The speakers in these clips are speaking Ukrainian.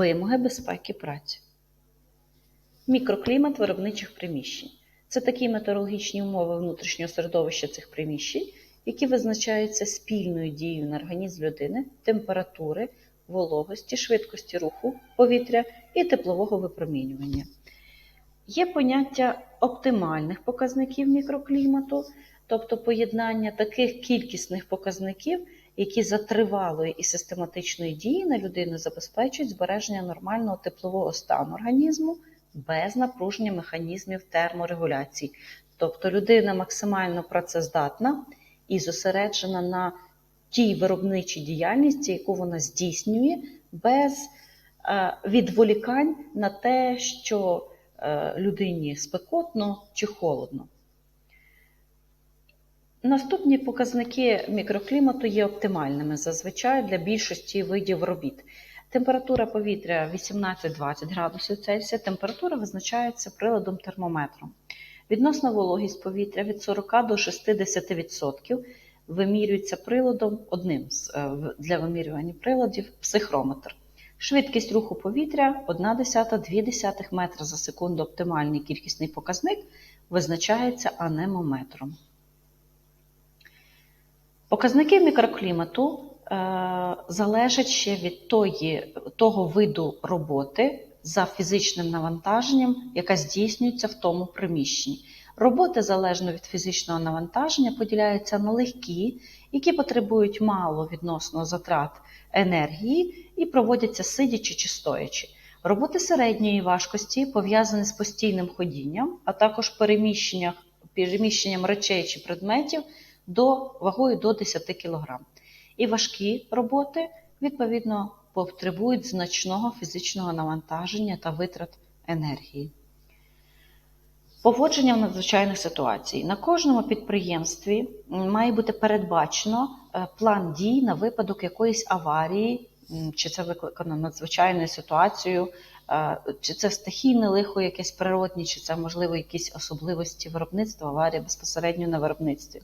Вимоги безпеки праці. Мікроклімат виробничих приміщень. Це такі метеорологічні умови внутрішнього середовища цих приміщень, які визначаються спільною дією на організм людини, температури, вологості, швидкості руху повітря і теплового випромінювання. Є поняття оптимальних показників мікроклімату, тобто поєднання таких кількісних показників, які за тривалої і систематичної дії на людину забезпечують збереження нормального теплового стану організму без напруження механізмів терморегуляції. Тобто людина максимально працездатна і зосереджена на тій виробничій діяльності, яку вона здійснює, без е, відволікань на те, що людині спекотно чи холодно. Наступні показники мікроклімату є оптимальними зазвичай для більшості видів робіт. Температура повітря 18-20 градусів Цельсія, температура визначається приладом термометром. Відносна вологість повітря від 40 до 60% вимірюється приладом одним е, для вимірювання приладів психрометр. Швидкість руху повітря 1,2 метра за секунду. Оптимальний кількісний показник визначається анемометром. Показники мікроклімату е, залежать ще від тої, того виду роботи за фізичним навантаженням, яка здійснюється в тому приміщенні. Роботи залежно від фізичного навантаження поділяються на легкі, які потребують мало відносно затрат енергії і проводяться сидячи чи стоячи. Роботи середньої важкості пов'язані з постійним ходінням, а також переміщенням, речей чи предметів до вагою до 10 кг. І важкі роботи, відповідно, потребують значного фізичного навантаження та витрат енергії. Поводження в надзвичайних ситуацій. На кожному підприємстві має бути передбачено е, план дій на випадок якоїсь аварії, чи це викликано надзвичайною ситуацією, е, чи це стихійне лихо, якесь природні, чи це можливо якісь особливості виробництва, аварія безпосередньо на виробництві.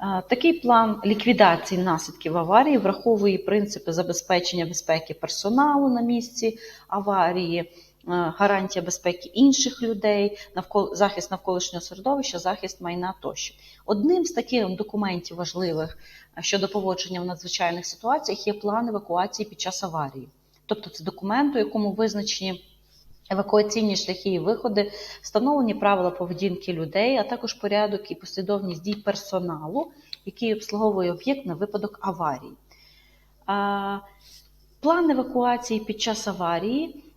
Е, Такий план ліквідації наслідків аварії враховує принципи забезпечення безпеки персоналу на місці аварії, гарантія безпеки інших людей, навколо захист навколишнього середовища, захист майна тощо. Одним з таких документів важливих е, щодо поводження в надзвичайних ситуаціях є план евакуації під час аварії. Тобто це документ, у якому визначені евакуаційні шляхи і виходи, встановлені правила поведінки людей, а також порядок і послідовність дій персоналу, який обслуговує об'єкт на випадок аварії. А, План евакуації під час аварії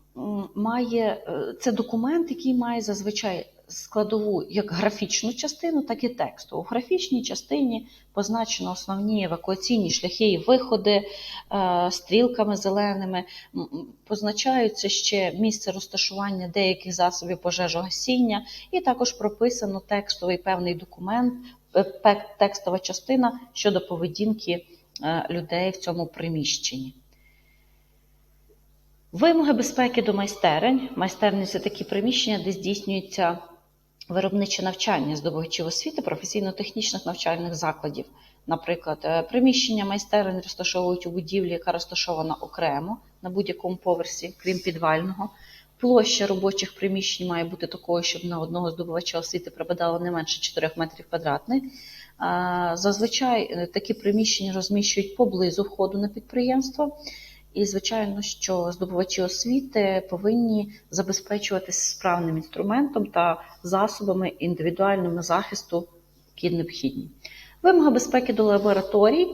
має е, це документ, який має зазвичай складову як графічну частину, так і тексту. У графічній частині позначено основні евакуаційні шляхи і виходи е, стрілками зеленими. Позначаються ще місце розташування деяких засобів пожежогасіння, і також прописано текстовий певний документ, е, текстова частина щодо поведінки людей в цьому приміщенні. Вимоги безпеки до майстерень. Майстерні це такі приміщення, де здійснюється виробниче навчання здобувачів освіти професійно-технічних навчальних закладів. Наприклад, е, приміщення майстерень розташовують у будівлі, яка розташована окремо на будь-якому поверсі, крім підвального. Площа робочих приміщень має бути такою, щоб на одного здобувача освіти припадало не менше 4 метрів квадратних. Зазвичай е, такі приміщення розміщують поблизу входу на підприємство. І, звичайно, що здобувачі освіти повинні забезпечуватися справним інструментом та засобами індивідуального захисту, які необхідні. Вимоги безпеки до лабораторій.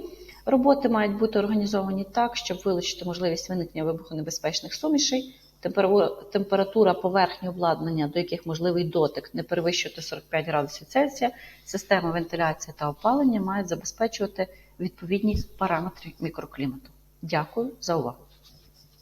Роботи мають бути організовані так, щоб вилучити можливість виникнення вибухонебезпечних сумішей. Температура поверхні обладнання, до яких можливий дотик, не перевищувати 45 градусів Цельсія. Система вентиляції та опалення мають забезпечувати відповідні параметри мікроклімату. Дякую за увагу.